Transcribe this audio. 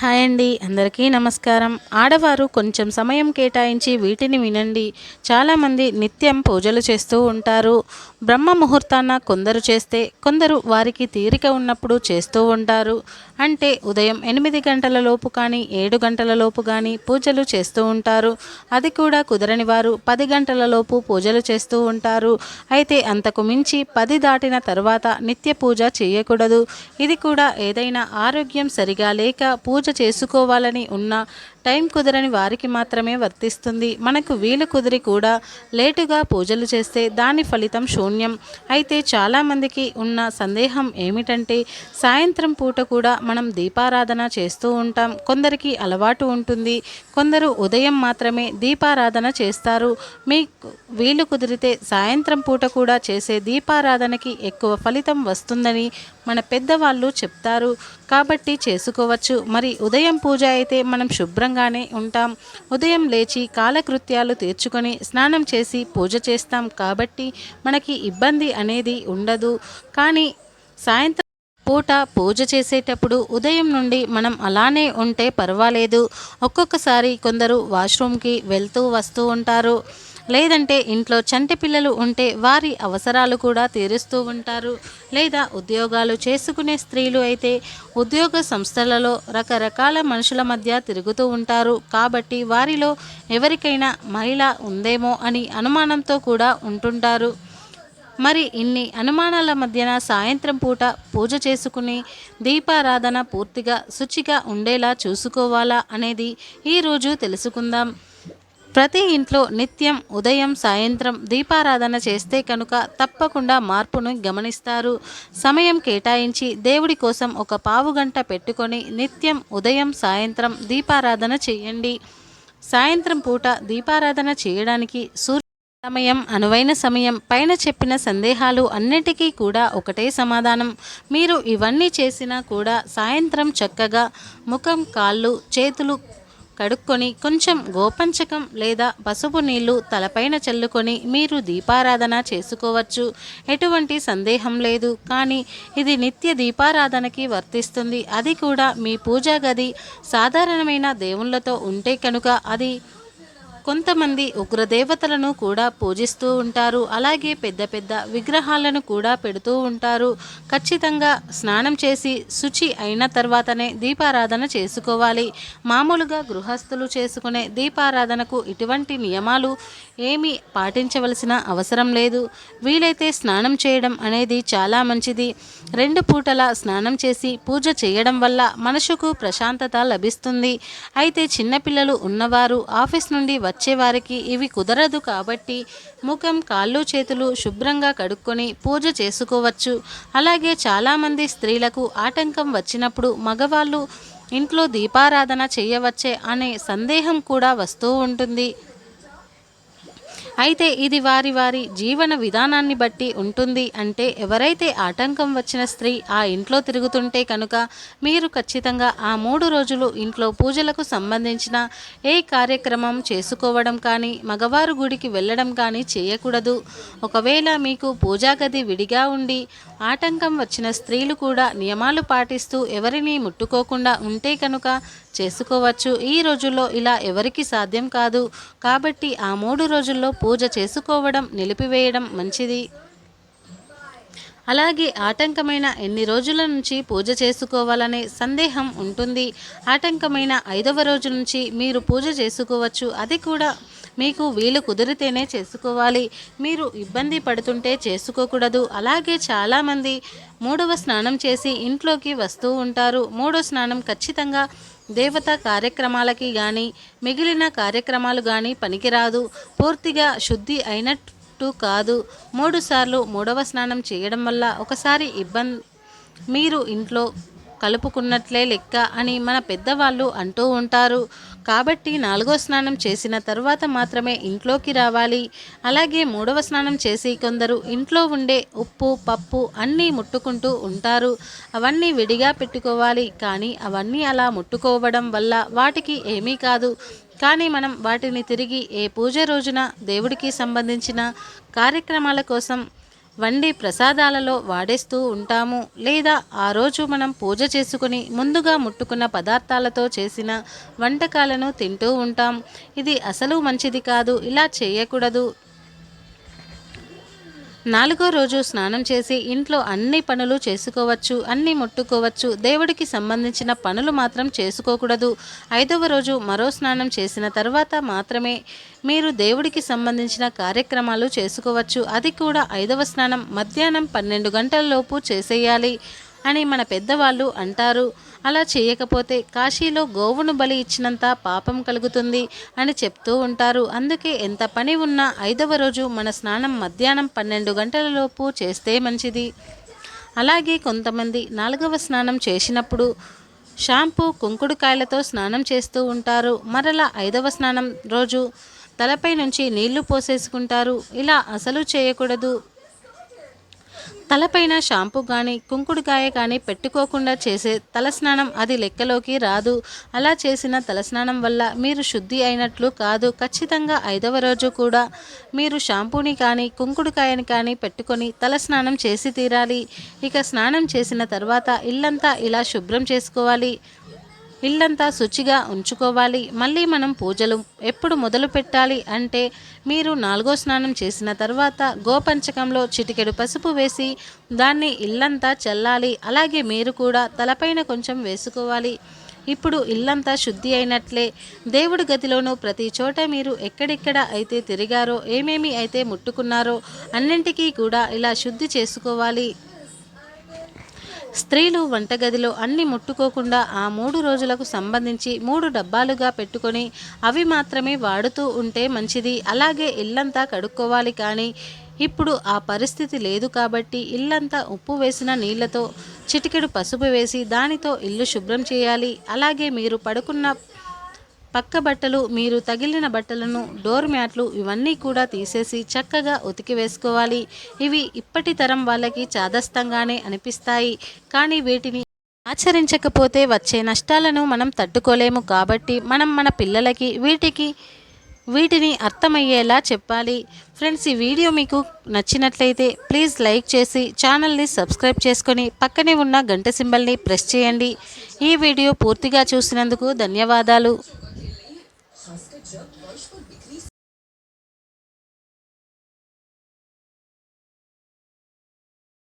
Hi అండి అందరికీ నమస్కారం. ఆడవారు కొంచెం సమయం కేటాయించి వీటిని వినండి. చాలామంది నిత్యం పూజలు చేస్తూ ఉంటారు. బ్రహ్మ ముహూర్తాన కొందరు చేస్తే కొందరు వారికి తీరిక ఉన్నప్పుడు చేస్తూ ఉంటారు. అంటే ఉదయం ఎనిమిది గంటల లోపు కానీ ఏడు గంటల లోపు కానీ పూజలు చేస్తూ ఉంటారు. అది కూడా కుదరని వారు పది గంటల లోపు పూజలు చేస్తూ ఉంటారు. అయితే అంతకు మించి పది దాటిన తర్వాత నిత్య పూజ చేయకూడదు. ఇది కూడా ఏదైనా ఆరోగ్యం సరిగా లేక పూజ పూజ చేసుకోవాలని ఉన్న టైం కుదరని వారికి మాత్రమే వర్తిస్తుంది. మనకు వీలు కుదిరి కూడా లేటుగా పూజలు చేస్తే దాని ఫలితం శూన్యం. అయితే చాలామందికి ఉన్న సందేహం ఏమిటంటే సాయంత్రం పూట కూడా మనం దీపారాధన చేస్తూ ఉంటాం. కొందరికి అలవాటు ఉంటుంది. కొందరు ఉదయం మాత్రమే దీపారాధన చేస్తారు. మీకు వీలు కుదిరితే సాయంత్రం పూట కూడా చేసే దీపారాధనకి ఎక్కువ ఫలితం వస్తుందని మన పెద్దవాళ్ళు చెప్తారు. కాబట్టి చేసుకోవచ్చు. మరి ఉదయం పూజ అయితే మనం శుభ్రంగానే ఉంటాం. ఉదయం లేచి కాలకృత్యాలు తీర్చుకొని స్నానం చేసి పూజ చేస్తాం కాబట్టి మనకి ఇబ్బంది అనేది ఉండదు. కానీ సాయంత్రం పూట పూజ చేసేటప్పుడు ఉదయం నుండి మనం అలానే ఉంటే పర్వాలేదు. ఒక్కొక్కసారి కొందరు వాష్రూమ్కి వెళ్తూ వస్తూ ఉంటారు. లేదంటే ఇంట్లో చంటి పిల్లలు ఉంటే వారి అవసరాలు కూడా తీరుస్తూ ఉంటారు. లేదా ఉద్యోగాలు చేసుకునే స్త్రీలు అయితే ఉద్యోగ సంస్థలలో రకరకాల మనుషుల మధ్య తిరుగుతూ ఉంటారు. కాబట్టి వారిలో ఎవరికైనా మహిళ ఉందేమో అని అనుమానంతో కూడా ఉంటుంటారు. మరి ఇన్ని అనుమానాల మధ్యన సాయంత్రం పూట పూజ చేసుకుని దీపారాధన పూర్తిగా శుచిగా ఉండేలా చూసుకోవాలా అనేది ఈరోజు తెలుసుకుందాం. ప్రతి ఇంట్లో నిత్యం ఉదయం సాయంత్రం దీపారాధన చేస్తే కనుక తప్పకుండా మార్పును గమనిస్తారు. సమయం కేటాయించి దేవుడి కోసం ఒక పావు గంట పెట్టుకొని నిత్యం ఉదయం సాయంత్రం దీపారాధన చేయండి. సాయంత్రం పూట దీపారాధన చేయడానికి సూర్య సమయం అనువైన సమయం పైన చెప్పిన సందేహాలు అన్నిటికీ కూడా ఒకటే సమాధానం. మీరు ఇవన్నీ చేసినా కూడా సాయంత్రం చక్కగా ముఖం కాళ్ళు చేతులు కడుక్కొని కొంచెం గోపంచకం లేదా పసుపు నీళ్ళు తలపైన చల్లుకొని మీరు దీపారాధన చేసుకోవచ్చు. ఎటువంటి సందేహం లేదు. కానీ ఇది నిత్య దీపారాధనకి వర్తిస్తుంది. అది కూడా మీ పూజా గది సాధారణమైన దేవుళ్ళతో ఉంటే కనుక అది కొంతమంది ఉగ్రదేవతలను కూడా పూజిస్తూ ఉంటారు. అలాగే పెద్ద పెద్ద విగ్రహాలను కూడా పెడుతూ ఉంటారు. ఖచ్చితంగా స్నానం చేసి శుచి అయిన తర్వాతనే దీపారాధన చేసుకోవాలి. మామూలుగా గృహస్థులు చేసుకునే దీపారాధనకు ఇటువంటి నియమాలు ఏమీ పాటించవలసిన అవసరం లేదు. వీలైతే స్నానం చేయడం అనేది చాలా మంచిది. రెండు పూటల స్నానం చేసి పూజ చేయడం వల్ల మనసుకు ప్రశాంతత లభిస్తుంది. అయితే చిన్నపిల్లలు ఉన్నవారు ఆఫీస్ నుండి వచ్చేవారికి ఇవి కుదరదు కాబట్టి ముఖం కాళ్ళు చేతులు శుభ్రంగా కడుక్కొని పూజ చేసుకోవచ్చు. అలాగే చాలామంది స్త్రీలకు ఆటంకం వచ్చినప్పుడు మగవాళ్ళు ఇంట్లో దీపారాధన చేయవచ్చే అనే సందేహం కూడా వస్తూ ఉంటుంది. అయితే ఇది వారి వారి జీవన విధానాన్ని బట్టి ఉంటుంది అంటే ఎవరైతే ఆటంకం వచ్చిన స్త్రీ ఆ ఇంట్లో తిరుగుతుంటే కనుక మీరు ఖచ్చితంగా ఆ మూడు రోజులు ఇంట్లో పూజలకు సంబంధించిన ఏ కార్యక్రమం చేసుకోవడం కానీ మగవారు గుడికి వెళ్ళడం కానీ చేయకూడదు. ఒకవేళ మీకు పూజా గది విడిగా ఉండి ఆటంకం వచ్చిన స్త్రీలు కూడా నియమాలు పాటిస్తూ ఎవరిని ముట్టుకోకుండా ఉంటే కనుక చేసుకోవచ్చు. ఈ రోజుల్లో ఇలా ఎవరికి సాధ్యం కాదు. కాబట్టి ఆ మూడు రోజుల్లో పూజ చేసుకోవడం నిలిపివేయడం మంచిది. అలాగే ఆటంకమైన ఎన్ని రోజుల నుంచి పూజ చేసుకోవాలనే సందేహం ఉంటుంది. ఆటంకమైన ఐదవ రోజు నుంచి మీరు పూజ చేసుకోవచ్చు. అది కూడా మీకు వీలు కుదిరితేనే చేసుకోవాలి. మీరు ఇబ్బంది పడుతుంటే చేసుకోకూడదు. అలాగే చాలామంది మూడవ స్నానం చేసి ఇంట్లోకి వస్తూ ఉంటారు. మూడో స్నానం ఖచ్చితంగా దేవత కార్యక్రమాలకి కానీ మిగిలిన కార్యక్రమాలు కానీ పనికిరాదు. పూర్తిగా శుద్ధి అయినట్టు కాదు. మూడు సార్లు మూడవ స్నానం చేయడం వల్ల ఒకసారి ఇబ్బంది మీరు ఇంట్లో కలుపుకున్నట్లే లెక్క అని మన పెద్దవాళ్ళు అంటూ ఉంటారు. కాబట్టి నాలుగో స్నానం చేసిన తర్వాత మాత్రమే ఇంట్లోకి రావాలి. అలాగే మూడవ స్నానం చేసి కొందరు ఇంట్లో ఉండే ఉప్పు పప్పు అన్నీ ముట్టుకుంటూ ఉంటారు. అవన్నీ విడిగా పెట్టుకోవాలి. కానీ అవన్నీ అలా ముట్టుకోవడం వల్ల వాటికి ఏమీ కాదు. కానీ మనం వాటిని తిరిగి ఏ పూజ రోజున దేవుడికి సంబంధించిన కార్యక్రమాల కోసం వండి ప్రసాదాలలో వాడేస్తూ ఉంటాము. లేదా ఆ రోజు మనం పూజ చేసుకుని ముందుగా ముట్టుకున్న పదార్థాలతో చేసిన వంటకాలను తింటూ ఉంటాం. ఇది అసలు మంచిది కాదు. ఇలా చేయకూడదు. నాలుగో రోజు స్నానం చేసి ఇంట్లో అన్ని పనులు చేసుకోవచ్చు అన్ని ముట్టుకోవచ్చు. దేవుడికి సంబంధించిన పనులు మాత్రం చేసుకోకూడదు. ఐదవ రోజు మరో స్నానం చేసిన తర్వాత మాత్రమే మీరు దేవుడికి సంబంధించిన కార్యక్రమాలు చేసుకోవచ్చు. అది కూడా ఐదవ స్నానం. మధ్యాహ్నం పన్నెండు గంటల లోపు చేసేయాలి. అని మన పెద్దవాళ్ళు అంటారు. అలా చేయకపోతే కాశీలో గోవును బలి ఇచ్చినంత పాపం కలుగుతుంది అని చెప్తూ ఉంటారు. అందుకే ఎంత పని ఉన్నా ఐదవ రోజు మన స్నానం మధ్యాహ్నం పన్నెండు గంటలలోపు చేస్తే మంచిది. అలాగే కొంతమంది నాలుగవ స్నానం చేసినప్పుడు షాంపూ కుంకుడుకాయలతో స్నానం చేస్తూ ఉంటారు. మరలా ఐదవ స్నానం రోజు తలపై నుంచి నీళ్ళు పోసేసుకుంటారు. ఇలా అసలు చేయకూడదు. తలపైన షాంపూ కానీ కుంకుడుకాయ కానీ పెట్టుకోకుండా చేసే తలస్నానం అది లెక్కలోకి రాదు. అలా చేసిన తలస్నానం వల్ల మీరు శుద్ధి అయినట్లు కాదు. ఖచ్చితంగా ఐదవ రోజు కూడా మీరు షాంపూని కానీ కుంకుడుకాయని కానీ పెట్టుకొని తలస్నానం చేసి తీరాలి. ఇక స్నానం చేసిన తర్వాత ఇల్లంతా ఇలా శుభ్రం చేసుకోవాలి. ఇల్లంతా శుచిగా ఉంచుకోవాలి. మళ్ళీ మనం పూజలు ఎప్పుడు మొదలు పెట్టాలి అంటే మీరు నాలుగో స్నానం చేసిన తర్వాత గోపంచకంలో చిటికెడు పసుపు వేసి దాన్ని ఇల్లంతా చల్లాలి. అలాగే మీరు కూడా తలపైన కొంచెం వేసుకోవాలి. ఇప్పుడు ఇల్లంతా శుద్ధి అయినట్లే. దేవుడి గదిలోనూ ప్రతి చోట మీరు ఎక్కడెక్కడ అయితే తిరిగారో ఏమేమి అయితే ముట్టుకున్నారో అన్నింటికీ కూడా ఇలా శుద్ధి చేసుకోవాలి. స్త్రీలు వంటగదిలో అన్ని ముట్టుకోకుండా ఆ మూడు రోజులకు సంబంధించి మూడు డబ్బాలుగా పెట్టుకొని అవి మాత్రమే వాడుతూ ఉంటే మంచిది. అలాగే ఇల్లంతా కడుక్కోవాలి కానీ ఇప్పుడు ఆ పరిస్థితి లేదు కాబట్టి ఇల్లంతా ఉప్పు వేసిన నీళ్ళతో చిటికెడు పసుపు వేసి దానితో ఇల్లు శుభ్రం చేయాలి. అలాగే మీరు పడుకున్న పక్క బట్టలు మీరు తగిలిన బట్టలను డోర్ మ్యాట్లు ఇవన్నీ కూడా తీసేసి చక్కగా ఉతికి వేసుకోవాలి. ఇవి ఇప్పటి తరం వాళ్ళకి చాదస్తంగానే అనిపిస్తాయి. కానీ వీటిని ఆచరించకపోతే వచ్చే నష్టాలను మనం తట్టుకోలేము కాబట్టి మనం మన పిల్లలకి వీటికి వీటిని అర్థమయ్యేలా చెప్పాలి. ఫ్రెండ్స్ ఈ వీడియో మీకు నచ్చినట్లయితే ప్లీజ్ లైక్ చేసి ఛానల్ని సబ్స్క్రైబ్ చేసుకొని పక్కనే ఉన్న గంట సింబల్ని ప్రెస్ చేయండి. ఈ వీడియో పూర్తిగా చూసినందుకు ధన్యవాదాలు.